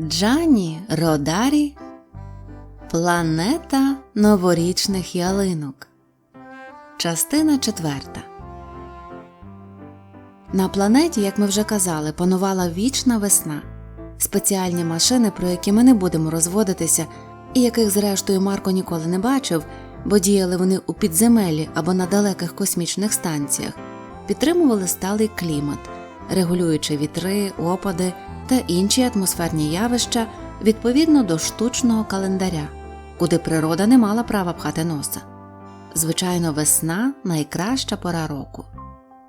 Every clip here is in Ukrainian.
Джані Родарі Планета новорічних ялинок. Частина четверта. На планеті, як ми вже казали, панувала вічна весна. Спеціальні машини, про які ми не будемо розводитися, і яких, зрештою, Марко ніколи не бачив, бо діяли вони у підземелі або на далеких космічних станціях, підтримували сталий клімат, регулюючи вітри, опади та інші атмосферні явища відповідно до штучного календаря, куди природа не мала права пхати носа. Звичайно, весна найкраща пора року.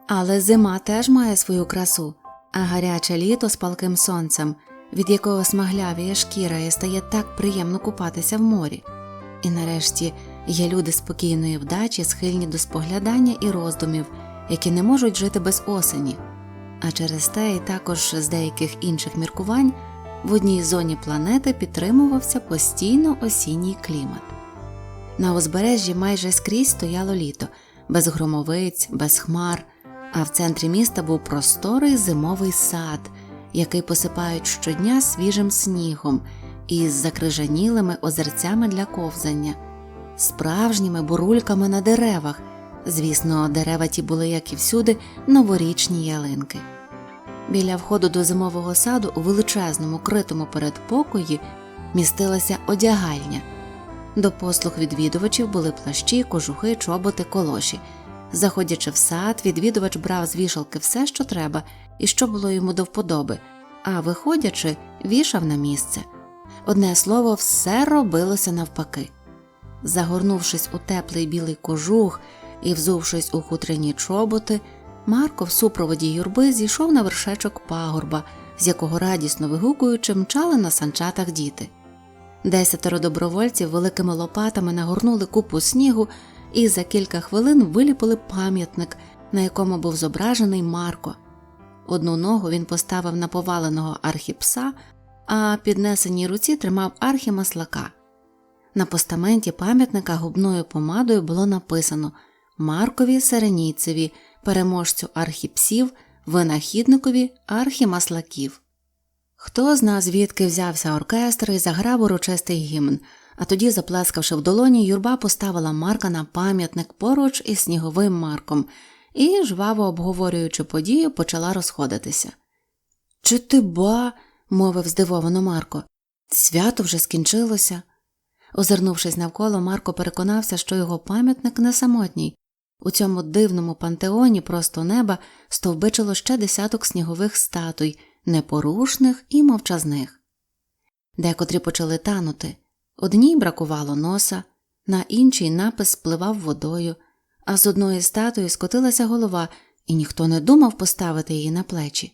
Але зима теж має свою красу, а гаряче літо з палким сонцем, від якого смаглявіє шкіра і стає так приємно купатися в морі. І нарешті є люди спокійної вдачі, схильні до споглядання і роздумів, які не можуть жити без осені. А через те, і також з деяких інших міркувань, в одній зоні планети підтримувався постійно осінній клімат. На узбережжі майже скрізь стояло літо, без громовиць, без хмар, а в центрі міста був просторий зимовий сад, який посипають щодня свіжим снігом із закрижанілими озерцями для ковзання, справжніми бурульками на деревах. Звісно, дерева ті були, як і всюди, новорічні ялинки. Біля входу до зимового саду у величезному критому передпокої містилася одягальня. До послуг відвідувачів були плащі, кожухи, чоботи, колоші. Заходячи в сад, відвідувач брав з вішалки все, що треба, і що було йому до вподоби, а виходячи, вішав на місце. Одне слово, все робилося навпаки. Загорнувшись у теплий білий кожух і взувшись у хутряні чоботи, Марко в супроводі юрби зійшов на вершечок пагорба, з якого радісно вигукуючи мчали на санчатах діти. Десятеро добровольців великими лопатами нагорнули купу снігу і за кілька хвилин виліпили пам'ятник, на якому був зображений Марко. Одну ногу він поставив на поваленого архіпса, а піднесеній руці тримав архімаслака. На постаменті пам'ятника губною помадою було написано Маркові Серенійцеві, переможцю архіпсів, винахідникові архімаслаків. Хто зна, звідки взявся оркестр і заграв урочистий гімн, а тоді, заплескавши в долоні, юрба поставила Марка на пам'ятник поруч із сніговим Марком і, жваво обговорюючи подію, почала розходитися. Чи ти ба? мовив здивовано Марко. Свято вже скінчилося. Озирнувшись навколо, Марко переконався, що його пам'ятник не самотній. У цьому дивному пантеоні просто неба стовбичило ще десяток снігових статуй, непорушних і мовчазних. Декотрі почали танути. Одній бракувало носа, на іншій напис спливав водою, а з одної статуї скотилася голова, і ніхто не думав поставити її на плечі.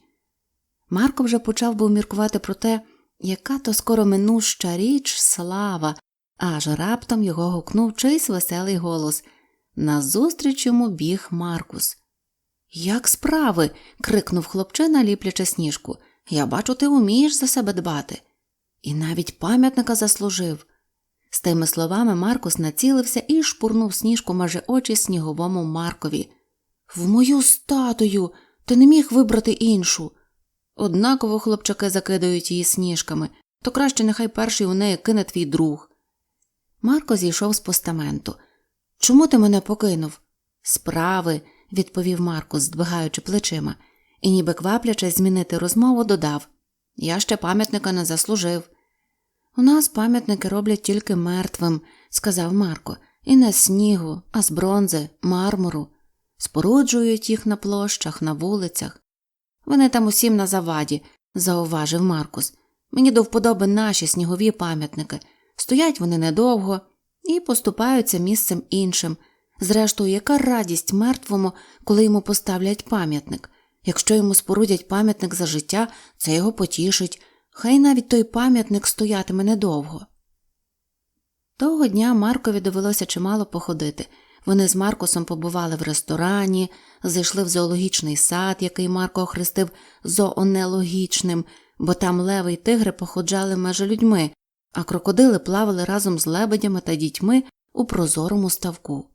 Марко вже почав був міркувати про те, яка то скоро минуща річ слава, аж раптом його гукнув чийсь веселий голос. Назустріч йому біг Маркус. Як справи? крикнув хлопчина, ліплячи сніжку. Я бачу, ти умієш за себе дбати. І навіть пам'ятника заслужив. З тими словами Маркус націлився і шпурнув сніжку майже очі сніговому Маркові. В мою статую ти не міг вибрати іншу. Однаково хлопчаки закидають її сніжками, то краще нехай перший у неї кине твій друг. Марко зійшов з постаменту. Чому ти мене покинув? Справи, відповів Маркус, здвигаючи плечима, і, ніби кваплячись змінити розмову, додав Я ще пам'ятника не заслужив. У нас пам'ятники роблять тільки мертвим, сказав Марко, і не з снігу, а з бронзи, мармуру. Споруджують їх на площах, на вулицях. Вони там усім на заваді, зауважив Маркус. Мені до вподоби наші снігові пам'ятники. Стоять вони недовго і поступаються місцем іншим. Зрештою, яка радість мертвому, коли йому поставлять пам'ятник. Якщо йому спорудять пам'ятник за життя, це його потішить, хай навіть той пам'ятник стоятиме недовго. Того дня Маркові довелося чимало походити. Вони з Маркусом побували в ресторані, зайшли в зоологічний сад, який Марко охрестив зоонелогічним, бо там леви й тигри походжали межі людьми, а крокодили плавали разом з лебедями та дітьми у прозорому ставку.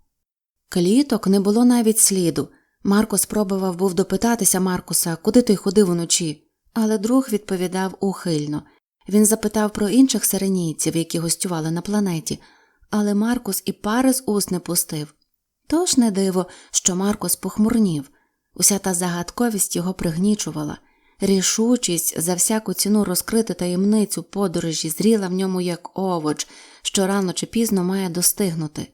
Кліток не було навіть сліду. Марко спробував був допитатися Маркуса, куди той ходив уночі, але друг відповідав ухильно Він запитав про інших сиренійців, які гостювали на планеті, але Маркус і пари з уст не пустив. Тож не диво, що Маркус похмурнів. Уся та загадковість його пригнічувала. Рішучість за всяку ціну розкрити таємницю подорожі зріла в ньому як овоч, що рано чи пізно має достигнути.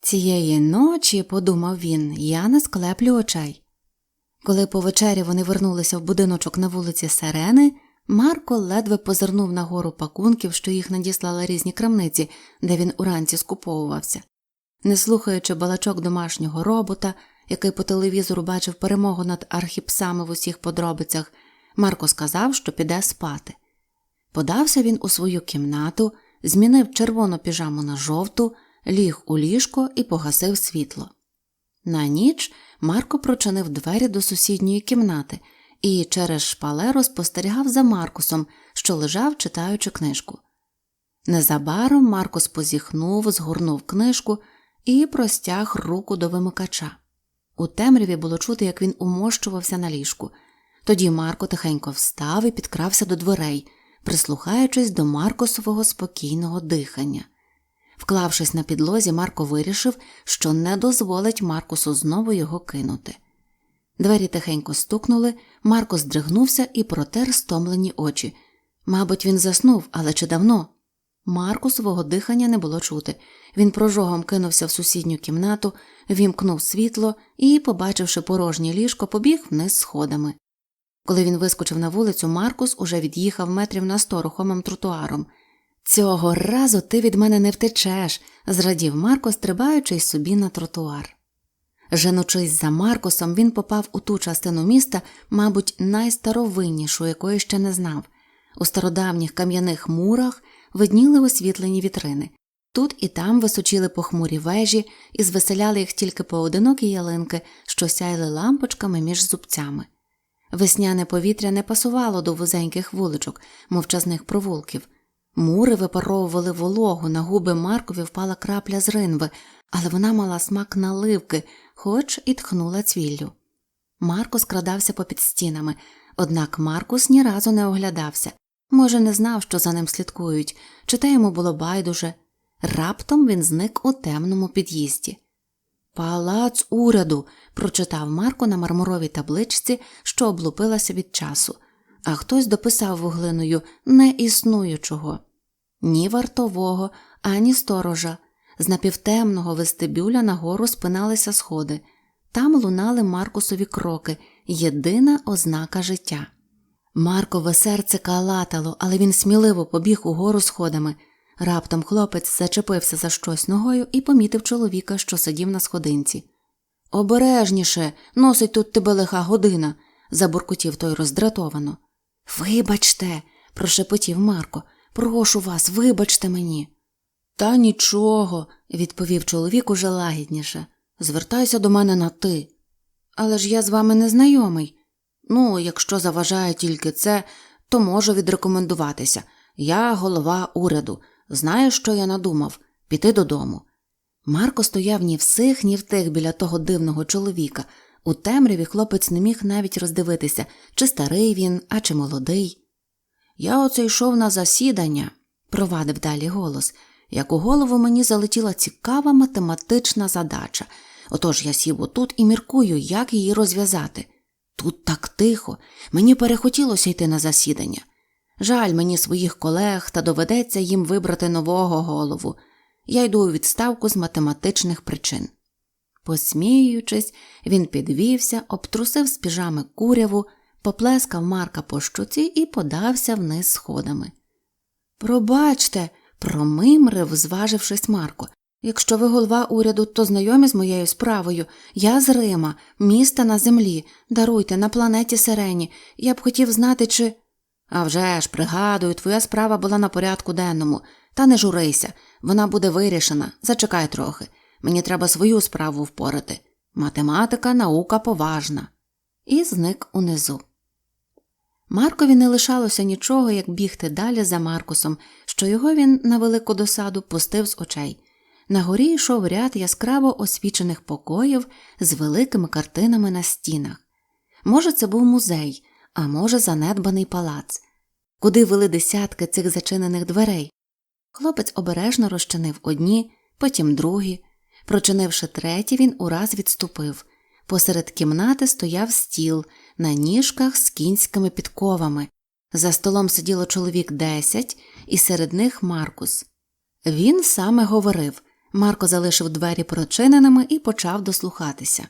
Цієї ночі, подумав він, я не склеплю очей. Коли по вечері вони вернулися в будиночок на вулиці Сирени, Марко ледве позирнув на гору пакунків, що їх надіслали різні крамниці, де він уранці скуповувався. Не слухаючи балачок домашнього робота, який по телевізору бачив перемогу над архіпсами в усіх подробицях, Марко сказав, що піде спати. Подався він у свою кімнату, змінив червону піжаму на жовту, ліг у ліжко і погасив світло. На ніч Марко прочинив двері до сусідньої кімнати і через шпалеру спостерігав за Маркусом, що лежав, читаючи книжку. Незабаром Маркус позіхнув, згорнув книжку і простяг руку до вимикача. У темряві було чути, як він умощувався на ліжку. Тоді Марко тихенько встав і підкрався до дверей, прислухаючись до Маркосового спокійного дихання. Вклавшись на підлозі, Марко вирішив, що не дозволить Маркусу знову його кинути. Двері тихенько стукнули, Марко здригнувся і протер стомлені очі. Мабуть, він заснув, але чи давно? Маркусового дихання не було чути. Він прожогом кинувся в сусідню кімнату, вімкнув світло і, побачивши порожнє ліжко, побіг вниз сходами. Коли він вискочив на вулицю, Маркус уже від'їхав метрів на сто рухомим тротуаром. Цього разу ти від мене не втечеш, зрадів Марко, стрибаючись собі на тротуар. Женучись за Маркусом, він попав у ту частину міста, мабуть, найстаровиннішу, якої ще не знав. У стародавніх кам'яних мурах видніли освітлені вітрини. Тут і там височили похмурі вежі і звеселяли їх тільки поодинокі ялинки, що сяйли лампочками між зубцями. Весняне повітря не пасувало до вузеньких вуличок, мовчазних провулків. Мури випаровували вологу, на губи Маркові впала крапля з ринви, але вона мала смак наливки, хоч і тхнула цвіллю. Марко скрадався попід стінами, однак Маркус ні разу не оглядався. Може, не знав, що за ним слідкують, чи те йому було байдуже. Раптом він зник у темному під'їзді. Палац уряду, прочитав Марко на мармуровій табличці, що облупилася від часу, а хтось дописав вуглиною неіснуючого. Ні вартового, ані сторожа. З напівтемного вестибюля нагору спиналися сходи. Там лунали Маркусові кроки, єдина ознака життя. Маркове серце калатало, але він сміливо побіг угору сходами. Раптом хлопець зачепився за щось ногою і помітив чоловіка, що сидів на сходинці. Обережніше, носить тут тебе лиха година, забуркотів той роздратовано. Вибачте, прошепотів Марко, прошу вас, вибачте мені. Та нічого, відповів чоловік уже лагідніше. Звертайся до мене на ти. Але ж я з вами не знайомий. Ну, якщо заважає тільки це, то можу відрекомендуватися. Я голова уряду. Знаєш, що я надумав? Піти додому. Марко стояв ні в сих, ні в тих біля того дивного чоловіка. У темряві хлопець не міг навіть роздивитися, чи старий він, а чи молодий. Я оце йшов на засідання, провадив далі голос, як у голову мені залетіла цікава математична задача. Отож я сів отут і міркую, як її розв'язати. Тут так тихо, мені перехотілося йти на засідання. Жаль мені своїх колег, та доведеться їм вибрати нового голову. Я йду у відставку з математичних причин. Посміюючись, він підвівся, обтрусив з піжами куряву, поплескав Марка по щоці і подався вниз сходами. Пробачте, промимрив, зважившись Марко. Якщо ви голова уряду, то знайомі з моєю справою. Я з Рима, міста на землі. Даруйте на планеті Сирені. Я б хотів знати, чи. «А вже ж, пригадую, твоя справа була на порядку денному. Та не журися, вона буде вирішена. Зачекай трохи. Мені треба свою справу впорати. Математика наука поважна. І зник унизу. Маркові не лишалося нічого, як бігти далі за Маркусом, що його він на велику досаду пустив з очей. На горі йшов ряд яскраво освічених покоїв з великими картинами на стінах. Може, це був музей, а може, занедбаний палац. куди вели десятки цих зачинених дверей. Хлопець обережно розчинив одні, потім другі. Прочинивши треті, він ураз відступив. Посеред кімнати стояв стіл на ніжках з кінськими підковами. За столом сиділо чоловік десять, і серед них Маркус. Він саме говорив. Марко залишив двері прочиненими і почав дослухатися.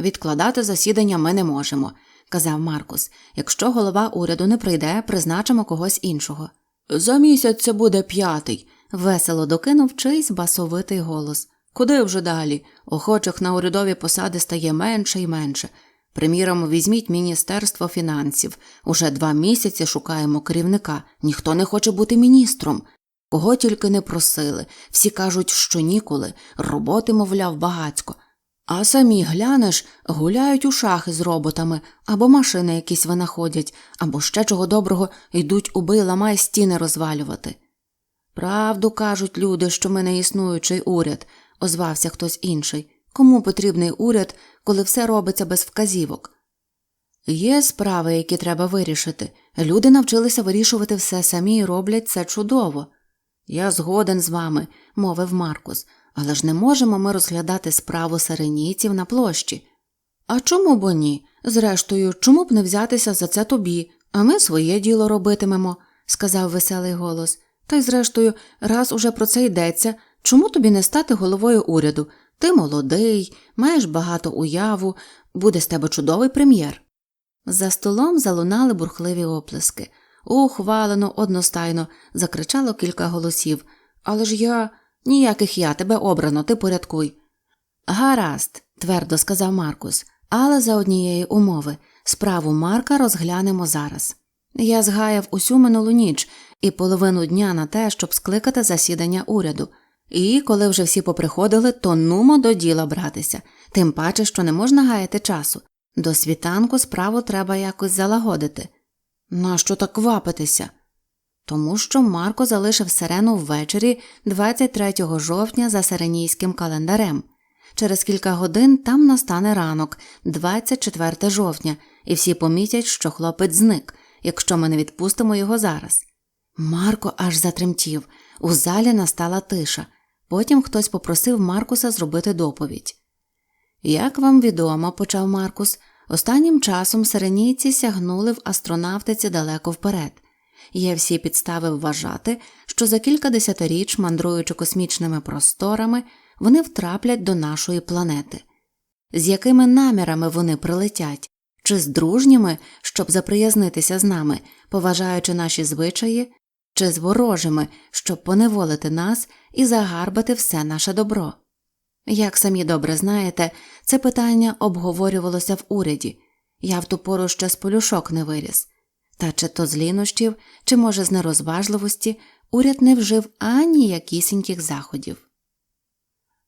Відкладати засідання ми не можемо, казав Маркус. Якщо голова уряду не прийде, призначимо когось іншого. За місяць це буде п'ятий, весело докинув чийсь басовитий голос. Куди вже далі? Охочих на урядові посади стає менше і менше. Приміром, візьміть Міністерство фінансів. Уже два місяці шукаємо керівника. Ніхто не хоче бути міністром. Кого тільки не просили, всі кажуть, що ніколи, роботи, мовляв, багацько. А самі глянеш, гуляють у шахи з роботами, або машини якісь винаходять, або ще чого доброго йдуть уби ламай стіни розвалювати. Правду кажуть люди, що ми не існуючий уряд, озвався хтось інший. Кому потрібний уряд, коли все робиться без вказівок? Є справи, які треба вирішити. Люди навчилися вирішувати все самі і роблять це чудово. Я згоден з вами, мовив Маркус, але ж не можемо ми розглядати справу сиренійців на площі. А чому б ні? Зрештою, чому б не взятися за це тобі, а ми своє діло робитимемо, сказав веселий голос. Та й зрештою, раз уже про це йдеться, чому тобі не стати головою уряду? Ти молодий, маєш багато уяву, буде з тебе чудовий прем'єр. За столом залунали бурхливі оплески. Ухвалено, одностайно, закричало кілька голосів. Але ж я. Ніяких я, тебе обрано, ти порядкуй. Гаразд, твердо сказав Маркус, але за однієї умови справу Марка розглянемо зараз. Я згаяв усю минулу ніч і половину дня на те, щоб скликати засідання уряду. І коли вже всі поприходили, то нумо до діла братися, тим паче, що не можна гаяти часу. До світанку справу треба якось залагодити. Нащо так квапитися? Тому що Марко залишив сирену ввечері 23 жовтня за сиренійським календарем. Через кілька годин там настане ранок, 24 жовтня, і всі помітять, що хлопець зник, якщо ми не відпустимо його зараз. Марко аж затремтів. У залі настала тиша. Потім хтось попросив Маркуса зробити доповідь. Як вам відомо, почав Маркус, останнім часом сиренійці сягнули в астронавтиці далеко вперед. Є всі підстави вважати, що за кілька десятиріч, мандруючи космічними просторами, вони втраплять до нашої планети. З якими намірами вони прилетять, чи з дружніми, щоб заприязнитися з нами, поважаючи наші звичаї, чи з ворожими, щоб поневолити нас і загарбати все наше добро. Як самі добре знаєте, це питання обговорювалося в уряді. Я в ту пору ще з полюшок не виріс. Та чи то з лінощів, чи, може, з нерозважливості, уряд не вжив ані якісіньких заходів.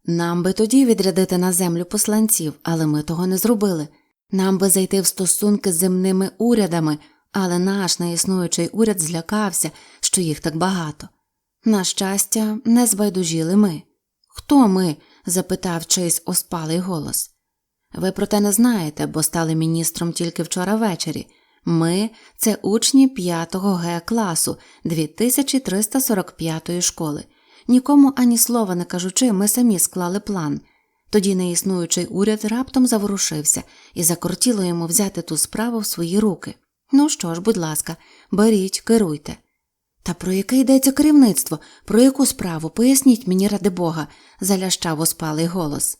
Нам би тоді відрядити на землю посланців, але ми того не зробили. Нам би зайти в стосунки з земними урядами, але наш неіснуючий уряд злякався, що їх так багато. На щастя, не збайдужіли ми. Хто ми? запитав чийсь оспалий голос. Ви про те не знаєте, бо стали міністром тільки вчора ввечері. Ми це учні 5 Г класу 2345 школи. Нікому ані слова не кажучи, ми самі склали план. Тоді неіснуючий уряд раптом заворушився і закортіло йому взяти ту справу в свої руки. Ну що ж, будь ласка, беріть, керуйте. Та про яке йдеться керівництво? Про яку справу? Поясніть мені, ради Бога, залящав оспалий голос.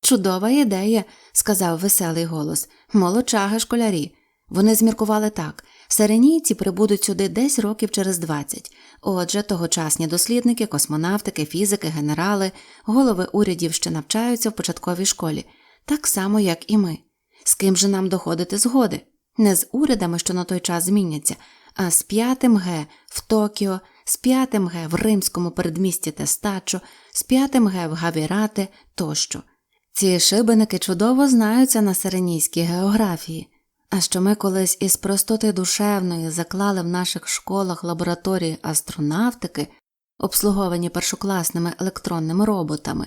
Чудова ідея, сказав веселий голос. Молодчаги школярі. Вони зміркували так сиренійці прибудуть сюди десь років через двадцять. Отже, тогочасні дослідники, космонавтики, фізики, генерали, голови урядів ще навчаються в початковій школі, так само, як і ми. З ким же нам доходити згоди? Не з урядами, що на той час зміняться, а з п'ятим Г в Токіо, з п'ятим Г в римському передмісті Тестачо, з п'ятим Г в Гавірате тощо. Ці шибеники чудово знаються на сиренійській географії. А що ми колись із простоти душевної заклали в наших школах лабораторії астронавтики, обслуговані першокласними електронними роботами,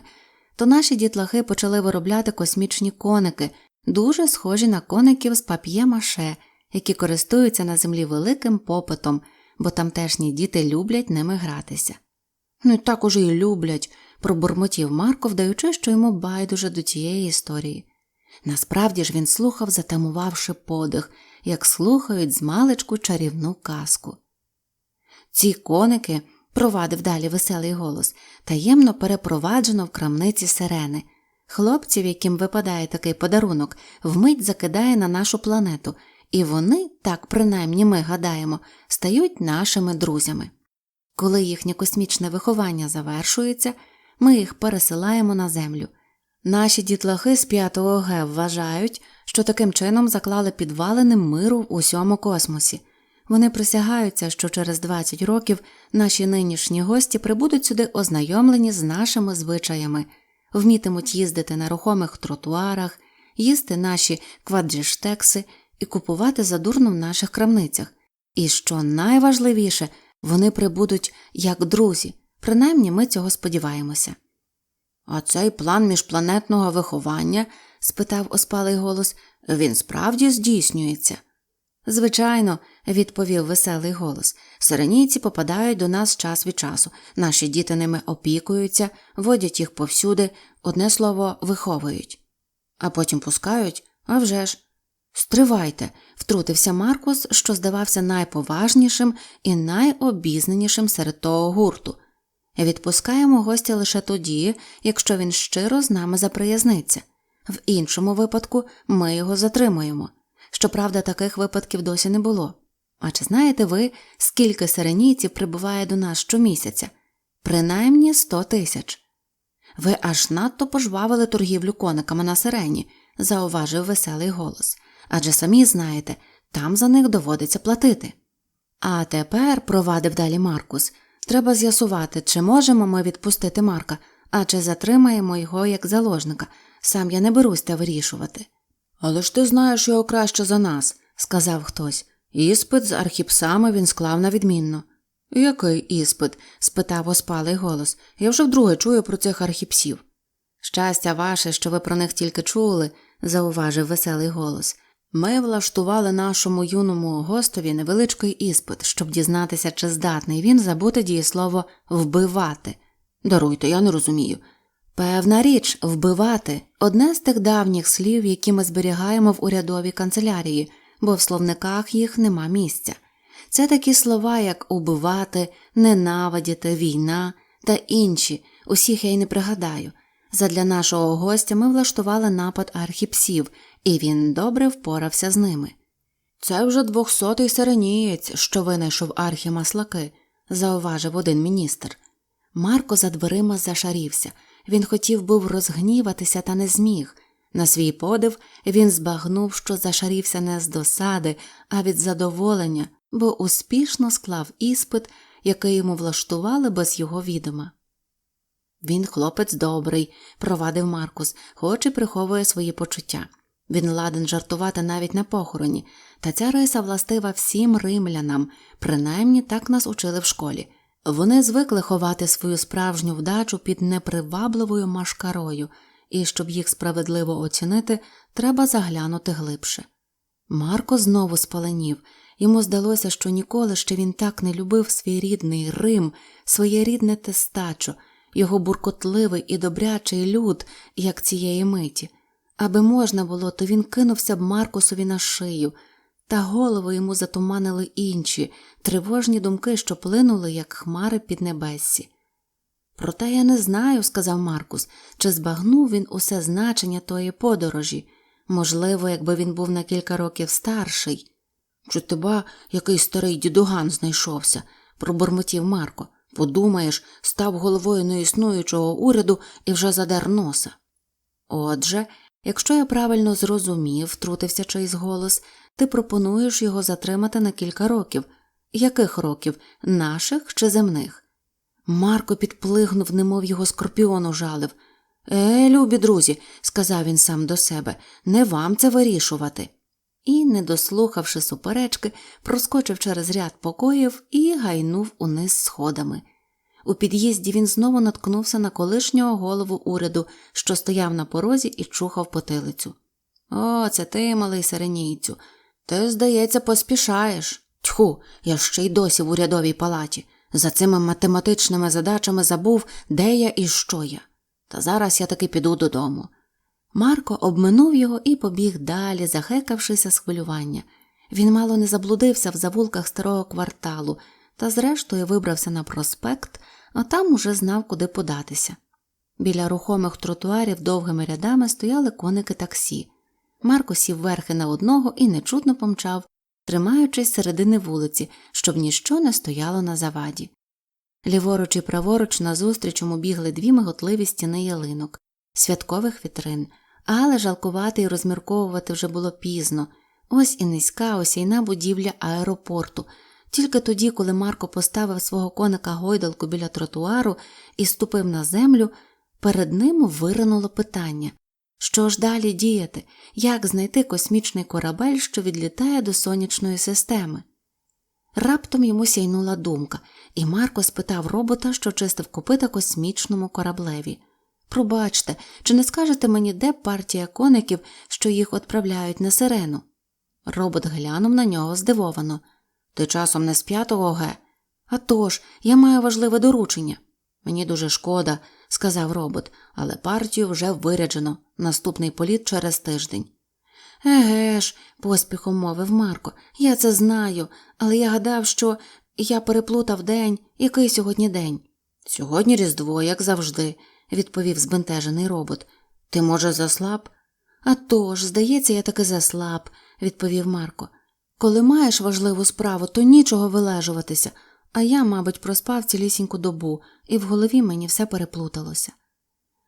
то наші дітлахи почали виробляти космічні коники, дуже схожі на коників з пап'є-маше, які користуються на землі великим попитом, бо тамтешні діти люблять ними гратися. Ну, і так уже й люблять, пробурмотів Марко, вдаючи, що йому байдуже до тієї історії. Насправді ж він слухав, затамувавши подих, як слухають з маличку чарівну казку. Ці коники, провадив далі веселий голос, таємно перепроваджено в крамниці сирени. Хлопців, яким випадає такий подарунок, вмить закидає на нашу планету, і вони, так принаймні ми гадаємо, стають нашими друзями. Коли їхнє космічне виховання завершується, ми їх пересилаємо на землю. Наші дітлахи з 5 Г вважають, що таким чином заклали підвалини миру в усьому космосі. Вони присягаються, що через 20 років наші нинішні гості прибудуть сюди ознайомлені з нашими звичаями, вмітимуть їздити на рухомих тротуарах, їсти наші квадріштекси і купувати задурно в наших крамницях. І що найважливіше, вони прибудуть як друзі, принаймні ми цього сподіваємося. А цей план міжпланетного виховання? спитав оспалий голос, він справді здійснюється. Звичайно, відповів веселий голос. Сиренійці попадають до нас час від часу. Наші діти ними опікуються, водять їх повсюди, одне слово, виховують. А потім пускають, а вже ж. Стривайте, втрутився Маркус, що здавався найповажнішим і найобізнанішим серед того гурту. Відпускаємо гостя лише тоді, якщо він щиро з нами заприязниться. В іншому випадку ми його затримуємо. Щоправда, таких випадків досі не було. А чи знаєте ви, скільки сиренійців прибуває до нас щомісяця? Принаймні сто тисяч. Ви аж надто пожвавили торгівлю кониками на сирені, зауважив веселий голос. Адже самі знаєте, там за них доводиться платити. А тепер, провадив далі Маркус, треба з'ясувати, чи можемо ми відпустити Марка, а чи затримаємо його як заложника. Сам я не берусь те вирішувати. Але ж ти знаєш його краще за нас, сказав хтось. Іспит з архіпсами він склав на відмінно. Який іспит? спитав оспалий голос. Я вже вдруге чую про цих архіпсів. Щастя ваше, що ви про них тільки чули, зауважив веселий голос. Ми влаштували нашому юному гостові невеличкий іспит, щоб дізнатися, чи здатний він забути дієслово вбивати. Даруйте, я не розумію. Певна річ, вбивати одне з тих давніх слів, які ми зберігаємо в урядовій канцелярії, бо в словниках їх нема місця. Це такі слова, як убивати, ненавидіти, війна та інші, усіх я й не пригадаю. Задля нашого гостя ми влаштували напад архіпсів, і він добре впорався з ними. Це вже двохсотий сиренієць, що винайшов архімаслаки, зауважив один міністр. Марко за дверима зашарівся. Він хотів був розгніватися, та не зміг. На свій подив він збагнув, що зашарівся не з досади, а від задоволення, бо успішно склав іспит, який йому влаштували без його відома. Він хлопець добрий, провадив Маркус, хоч і приховує свої почуття. Він ладен жартувати навіть на похороні, та ця риса властива всім римлянам, принаймні так нас учили в школі. Вони звикли ховати свою справжню вдачу під непривабливою машкарою, і щоб їх справедливо оцінити, треба заглянути глибше. Марко знову спаленів. Йому здалося, що ніколи ще він так не любив свій рідний Рим, своє рідне тестачо, його буркотливий і добрячий люд, як цієї миті. Аби можна було, то він кинувся б Маркусові на шию, та голову йому затуманили інші, тривожні думки, що плинули, як хмари під небессі. Проте я не знаю, сказав Маркус, чи збагнув він усе значення тої подорожі. Можливо, якби він був на кілька років старший. Чи тебе який старий дідуган знайшовся, пробурмотів Марко. Подумаєш, став головою неіснуючого уряду і вже задер носа. Отже, якщо я правильно зрозумів, втрутився чийсь голос, ти пропонуєш його затримати на кілька років. Яких років? Наших чи земних? Марко підплигнув, немов його скорпіон ужалив. Е, любі друзі, сказав він сам до себе, не вам це вирішувати. І, не дослухавши суперечки, проскочив через ряд покоїв і гайнув униз сходами. У під'їзді він знову наткнувся на колишнього голову уряду, що стояв на порозі і чухав потилицю. О, це ти, малий сиренійцю. Ти, здається, поспішаєш. Тьху, я ще й досі в урядовій палаті. За цими математичними задачами забув, де я і що я. Та зараз я таки піду додому. Марко обминув його і побіг далі, захекавшися з хвилювання. Він мало не заблудився в завулках старого кварталу та, зрештою, вибрався на проспект, а там уже знав, куди податися. Біля рухомих тротуарів довгими рядами стояли коники таксі. Марко сів верхи на одного і нечутно помчав, тримаючись середини вулиці, щоб ніщо не стояло на заваді. Ліворуч і праворуч назустріч йому бігли дві миготливі стіни ялинок, святкових вітрин, але жалкувати і розмірковувати вже було пізно. Ось і низька осяйна будівля аеропорту. Тільки тоді, коли Марко поставив свого коника гойдалку біля тротуару і ступив на землю, перед ним виринуло питання що ж далі діяти, як знайти космічний корабель, що відлітає до сонячної системи? Раптом йому сяйнула думка, і Марко спитав робота, що чистив копита космічному кораблеві. Пробачте, чи не скажете мені, де партія коників, що їх відправляють на сирену? Робот глянув на нього здивовано. Ти часом не з п'ятого ге? «А тож, я маю важливе доручення. Мені дуже шкода, сказав робот, але партію вже виряджено. Наступний політ через тиждень. Еге ж, поспіхом мовив Марко, я це знаю, але я гадав, що я переплутав день, який сьогодні день. Сьогодні Різдво, як завжди, відповів збентежений робот. Ти, може, заслаб? «А тож, здається, я таки заслаб, відповів Марко. Коли маєш важливу справу, то нічого вилежуватися, а я, мабуть, проспав цілісіньку добу, і в голові мені все переплуталося.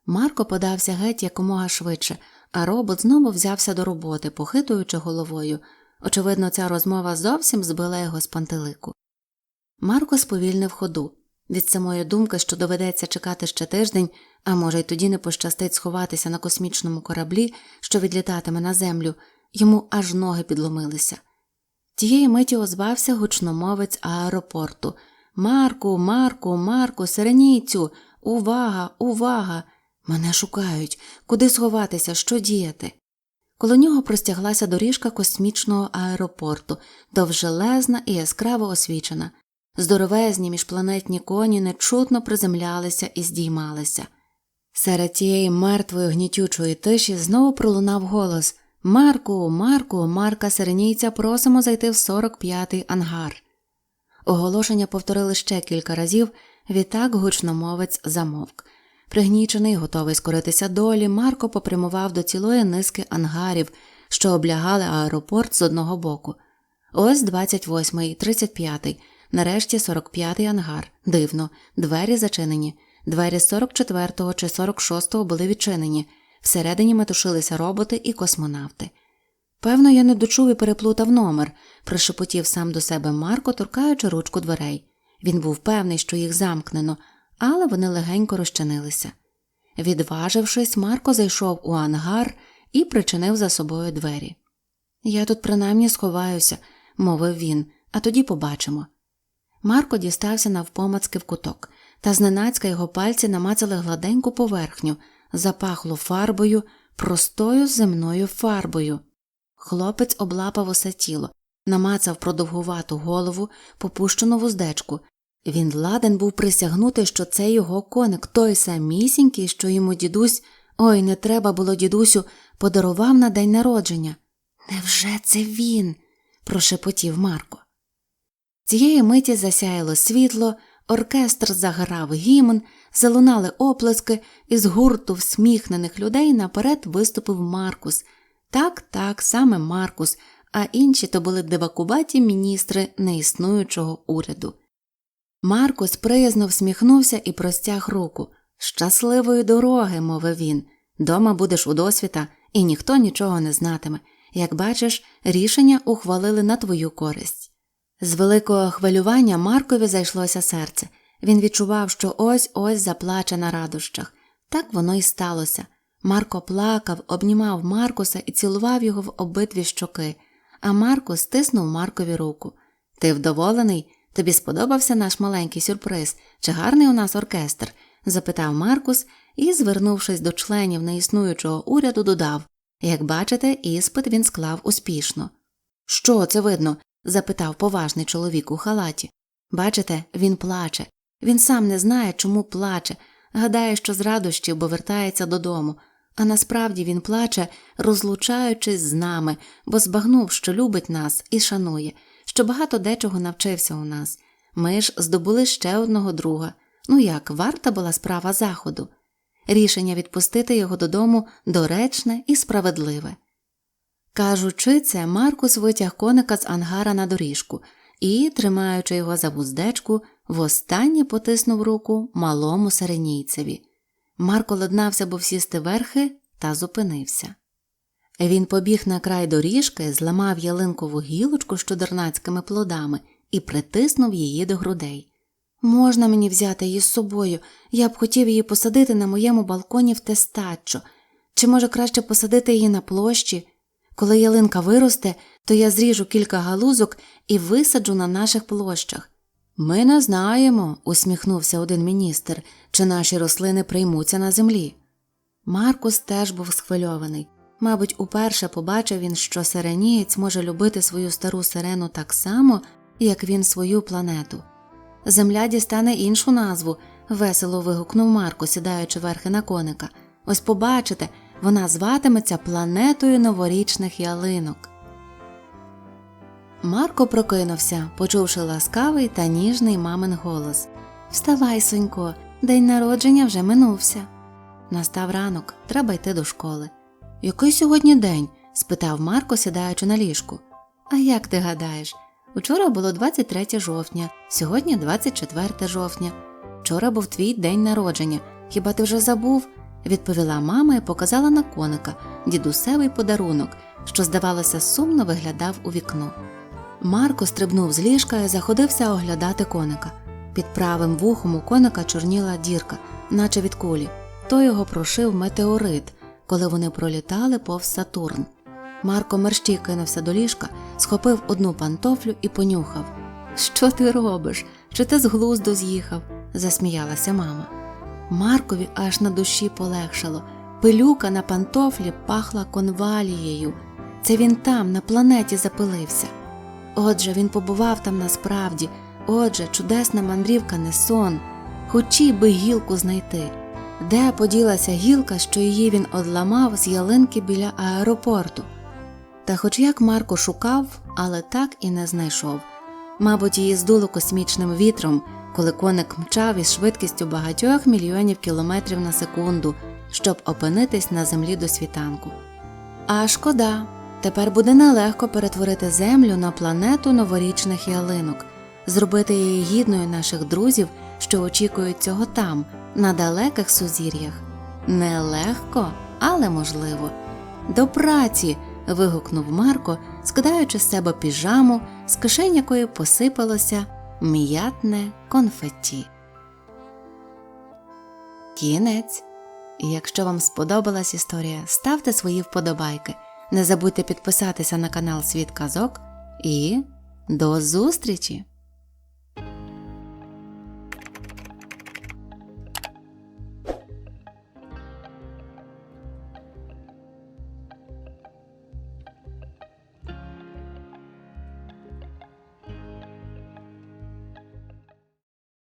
Марко подався геть якомога швидше, а робот знову взявся до роботи, похитуючи головою. Очевидно, ця розмова зовсім збила його з пантелику. Марко сповільнив ходу. Від самої думки, що доведеться чекати ще тиждень, а може, й тоді не пощастить сховатися на космічному кораблі, що відлітатиме на землю, йому аж ноги підломилися. Тієї миті озвався гучномовець аеропорту Марку, Марку, Марку, сиреніцю, увага, увага! Мене шукають, куди сховатися, що діяти. Коло нього простяглася доріжка космічного аеропорту, довжелезна і яскраво освічена. Здоровезні міжпланетні коні нечутно приземлялися і здіймалися. Серед тієї мертвої гнітючої тиші знову пролунав голос Марку, Марку, Марка Сиренійця, просимо зайти в 45-й ангар. Оголошення повторили ще кілька разів, відтак гучномовець замовк. Пригнічений, готовий скоритися долі, Марко попрямував до цілої низки ангарів, що облягали аеропорт з одного боку. Ось 28-й, 35-й, нарешті 45-й ангар. Дивно, двері зачинені. Двері 44-го чи 46-го були відчинені. Всередині метушилися роботи і космонавти. Певно, я не дочув і переплутав номер, прошепотів сам до себе Марко, торкаючи ручку дверей. Він був певний, що їх замкнено, але вони легенько розчинилися. Відважившись, Марко зайшов у ангар і причинив за собою двері. Я тут принаймні сховаюся, мовив він, а тоді побачимо. Марко дістався навпомацки в куток, та зненацька його пальці намацали гладеньку поверхню, запахло фарбою, простою земною фарбою. Хлопець облапав усе тіло, намацав продовгувату голову, попущену вуздечку. Він ладен був присягнути, що це його коник, той самісінький, що йому дідусь, ой, не треба було дідусю, подарував на день народження. Невже це він? прошепотів Марко. Цієї миті засяяло світло, оркестр заграв гімн, залунали оплески, і з гурту всміхнених людей наперед виступив Маркус. Так, так, саме Маркус, а інші то були дивакуваті міністри неіснуючого уряду. Маркус приязно всміхнувся і простяг руку. Щасливої дороги, мовив він. Дома будеш у досвіта, і ніхто нічого не знатиме. Як бачиш, рішення ухвалили на твою користь. З великого хвилювання Маркові зайшлося серце. Він відчував, що ось ось заплаче на радощах. Так воно й сталося. Марко плакав, обнімав Маркуса і цілував його в обидві щоки, а Марко стиснув Маркові руку. Ти вдоволений? Тобі сподобався наш маленький сюрприз, чи гарний у нас оркестр? запитав Маркус і, звернувшись до членів неіснуючого уряду, додав як бачите, іспит він склав успішно. Що це видно? запитав поважний чоловік у халаті. Бачите, він плаче. Він сам не знає, чому плаче, гадає, що з радощів, бо вертається додому. А насправді він плаче, розлучаючись з нами, бо збагнув, що любить нас і шанує, що багато дечого навчився у нас. Ми ж здобули ще одного друга. Ну як, варта була справа заходу. Рішення відпустити його додому доречне і справедливе. Кажучи це, Маркус витяг коника з ангара на доріжку і, тримаючи його за вуздечку, востаннє потиснув руку малому сиренійцеві. Марко ладнався, був сісти верхи та зупинився. Він побіг на край доріжки, зламав ялинкову гілочку з чудернацькими плодами і притиснув її до грудей. Можна мені взяти її з собою, я б хотів її посадити на моєму балконі в тестаччо, чи може краще посадити її на площі? Коли ялинка виросте, то я зріжу кілька галузок і висаджу на наших площах. Ми не знаємо, усміхнувся один міністр, чи наші рослини приймуться на землі. Маркус теж був схвильований. Мабуть, уперше побачив він, що сиренієць може любити свою стару сирену так само, як він свою планету. Земля дістане іншу назву, весело вигукнув Марко, сідаючи верхи на коника. Ось побачите, вона зватиметься планетою новорічних ялинок. Марко прокинувся, почувши ласкавий та ніжний мамин голос Вставай, сонько, день народження вже минувся. Настав ранок, треба йти до школи. Який сьогодні день? спитав Марко, сідаючи на ліжку. А як ти гадаєш? Учора було 23 жовтня, сьогодні 24 жовтня. Вчора був твій день народження. Хіба ти вже забув? Відповіла мама і показала на коника дідусевий подарунок, що, здавалося, сумно виглядав у вікно. Марко стрибнув з ліжка і заходився оглядати коника. Під правим вухом у коника чорніла дірка, наче від кулі. То його прошив метеорит, коли вони пролітали повз Сатурн. Марко мерщій кинувся до ліжка, схопив одну пантофлю і понюхав. Що ти робиш? Чи ти з глузду з'їхав? засміялася мама. Маркові аж на душі полегшало. Пилюка на пантофлі пахла конвалією. Це він там, на планеті, запилився. Отже, він побував там насправді, отже, чудесна мандрівка не сон, хочі би гілку знайти. Де поділася гілка, що її він одламав з ялинки біля аеропорту? Та хоч як Марко шукав, але так і не знайшов. Мабуть, її здуло космічним вітром, коли коник мчав із швидкістю багатьох мільйонів кілометрів на секунду, щоб опинитись на землі до світанку. А шкода, тепер буде нелегко перетворити землю на планету новорічних ялинок, зробити її гідною наших друзів, що очікують цього там, на далеких сузір'ях. Нелегко, але можливо. До праці. вигукнув Марко, скидаючи з себе піжаму, з кишень якої посипалося м'ятне конфетті. Кінець. Якщо вам сподобалась історія, ставте свої вподобайки. Не забудьте підписатися на канал Світ Казок і до зустрічі!